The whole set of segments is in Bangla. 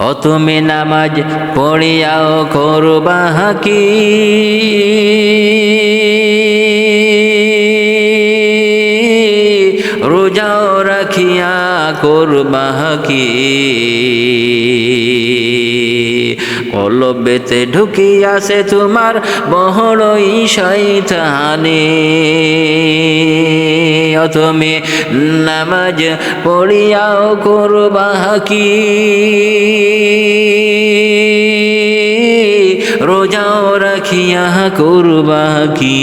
ও তুমি নামাজ পড়িয়াও করবা কি? রোজাও রাখিয়া করবা কি কলবেতে ঢুকিয়াছে তোমার বহরই শৈতানে তুমি নামাজ পড়িয়াও করবা কি রোজাও রাখিয়া করবা কি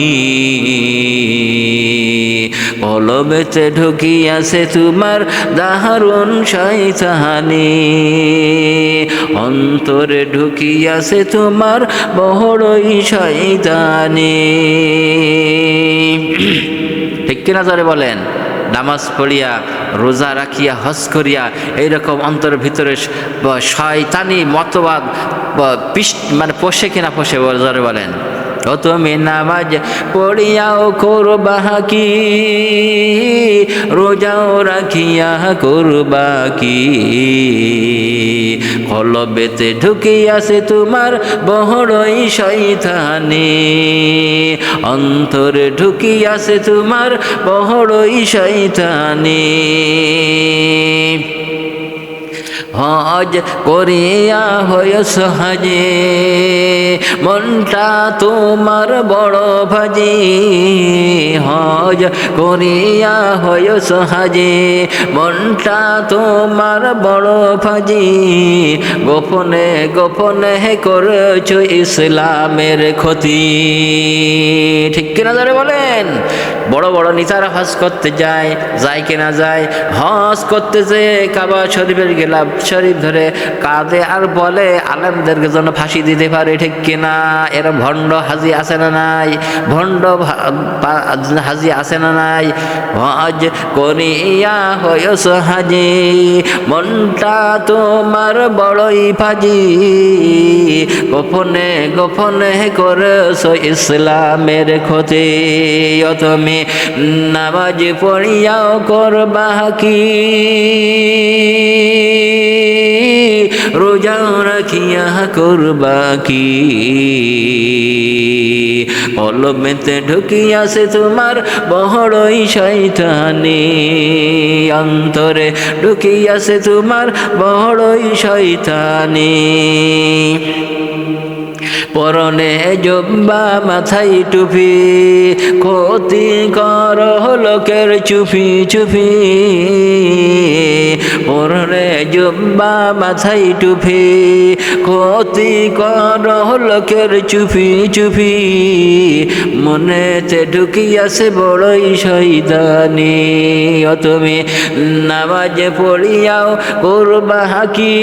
কলবেতে ঢুকিয়াছে তোমার দাহারুন শৈতানি অন্তরে ঢুকিয়াছে তোমার বহরই শৈতানি ঠিক কিনা ধরে বলেন? নামাজ পড়িয়া, রোজা রাখিয়া, হজ করিয়া, এইরকম অন্তরের ভিতরে শয়তানি মতবাদ মানে পোষে কিনা পোষে বলেন। ও তুমি নামাজ পড়িয়াও করবা কি রোজাও রাখিয়া করবা কি কলবেতে ঢুকিয়াছে তোমার বহরই শৈতানি অন্তরে ঢুকিয়াছে তোমার বহরই শৈতানি হজ করিয়া হয় সহজে মনটা তোমার বড় ভাজি। হজ করিয়া হয় সহজে মনটা তোমার বড় ভাজি। গোপনে গোপনে করেছ ইসলামের ক্ষতি। ঠিক কিনা ধরে বলেন? বড় বড় নিতারা হজ করতে যায় যায় কিনা যায়, হজ করতে যে কাবা শরীফের গেলাম, শরীফ ধরে কাঁদে আর বলে, আলেমদেরকে জন্য ফাঁসি দিতে পারে, ঠিক কিনা এরা ভণ্ড হাজি আছে না নাই? ভণ্ড হাজি আছে না নাই? হজ করিয়া হয়স হাজি, মনটা তোমার বড়ই ফাজি। গোপনে গোপনে করেছ ইসলামের ক্ষতি ও তুমি নামাজ পড়িয়াও করবা কি? রোজাও রাখিয়া করবা কি? কলমেতে ঢুকিয়াছে তোমার বহরই শৈতানি অন্তরে ঢুকিয়াছে তোমার বহরই শৈতানি পরনে জব্বা, মাথায় টুপি, ক্ষতি কর লোকের চুপি চুপি। পরনে জব্বা, মাথায় টুপি, ক্ষতি কর লোকের চুপি চুপি। মনেতে ঢুকিয়াছে বড়ই শৈতানি ও তুমি নামাজে পড়িয়াও করবা হাকি।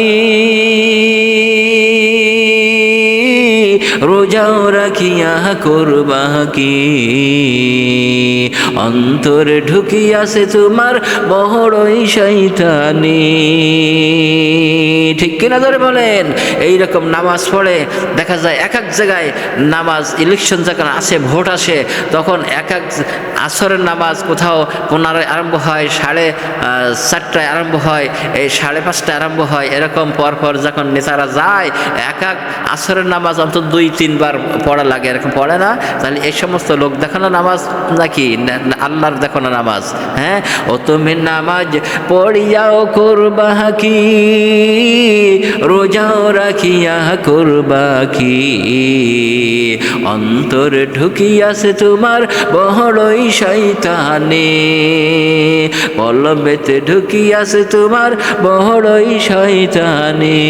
রোজাও রাখিয়া করবা কি? অন্তরে ঢুকিয়াছে তোমার বহরই শৈতানি ঠিক কিনা ধরে বলেন? এইরকম নামাজ পড়ে দেখা যায় এক এক জায়গায় নামাজ ইলেকশন যখন আসে, ভোট আসে, তখন এক এক আসরের নামাজ কোথাও পনেরোয় আরম্ভ হয়, সাড়ে চারটায় আরম্ভ হয়, এই সাড়ে পাঁচটায় আরম্ভ হয়, এরকম পরপর যখন নেতারা যায়, এক এক আসরের নামাজ অন্তত দুই, তিনবার পড়া লাগে, এরকম পড়ে না? তাহলে এই সমস্ত লোক দেখানো নামাজ নাকি? না- না আল্লাহর দেখানো নামাজ হ্যাঁ? ও তুমি নামাজ পড়িয়াও করবা কি? রোজাও রাখিয়া করবা কি? অন্তর ঢুকিয়াছে তোমার বহরই শৈতানে কলবেতে ঢুকিয়াছে তোমার বহরই শৈতানে